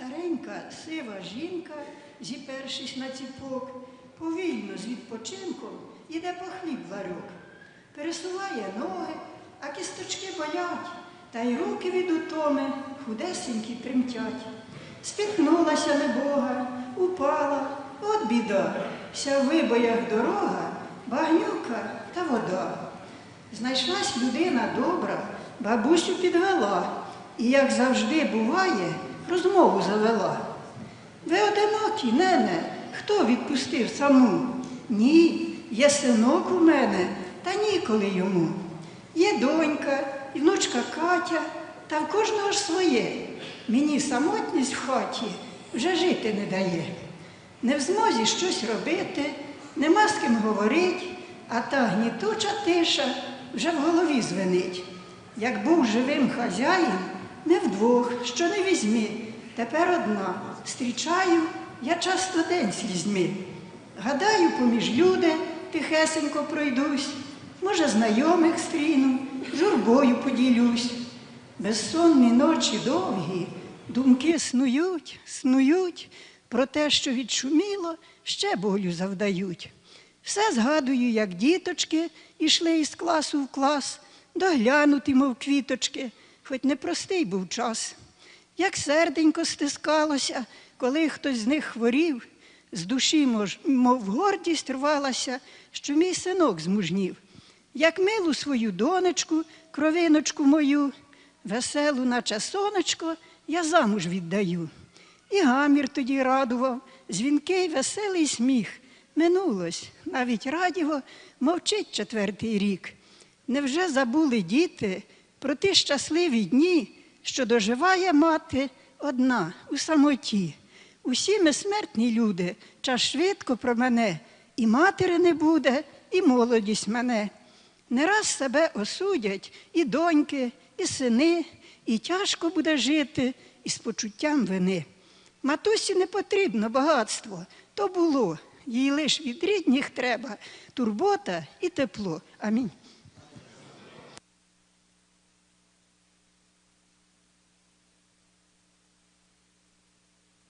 Старенька сива жінка, зіпершись на ціпок, повільно з відпочинком іде по хліб ларьок. Пересуває ноги, а кісточки болять, та й руки від утоми худесенькі тремтять. Спіткнулася небога, упала, от біда, вся в вибоях дорога, багнюка та вода. Знайшлась людина добра, бабусю підвела, і, як завжди буває, розмову завела. Ви одинокі, нене, хто відпустив саму? Ні, є синок у мене, та ніколи йому. Є донька і внучка Катя, та в кожного ж своє. Мені самотність в хаті вже жити не дає. Не в змозі щось робити, нема з ким говорить, а та гнітуча тиша вже в голові звенить. Як був живим хазяїн, не вдвох, що не візьми, тепер одна. Стрічаю я часто день слізьми. Гадаю, поміж люди тихесенько пройдусь, може, знайомих стріну, журбою поділюсь. Безсонні ночі довгі, думки снують, снують, про те, що відшуміло, ще болю завдають. Все згадую, як діточки ішли із класу в клас, доглянуті, мов квіточки, хоч непростий був час. Як серденько стискалося, коли хтось з них хворів, з душі, мов гордість рвалася, що мій синок змужнів. Як милу свою донечку, кровиночку мою, веселу, наче сонечко, я замуж віддаю. І гамір тоді радував, дзвінкий веселий сміх. Минулось, навіть радіво мовчить четвертий рік. Невже забули діти про ті щасливі дні, що доживає мати одна у самоті? Усі ми смертні люди, час швидко про мене, і матері не буде, і молодість мене. Не раз себе осудять і доньки, і сини, і тяжко буде жити із почуттям вини. Матусі не потрібно багатство, то було. Їй лиш від рідніх треба турбота і тепло. Амінь.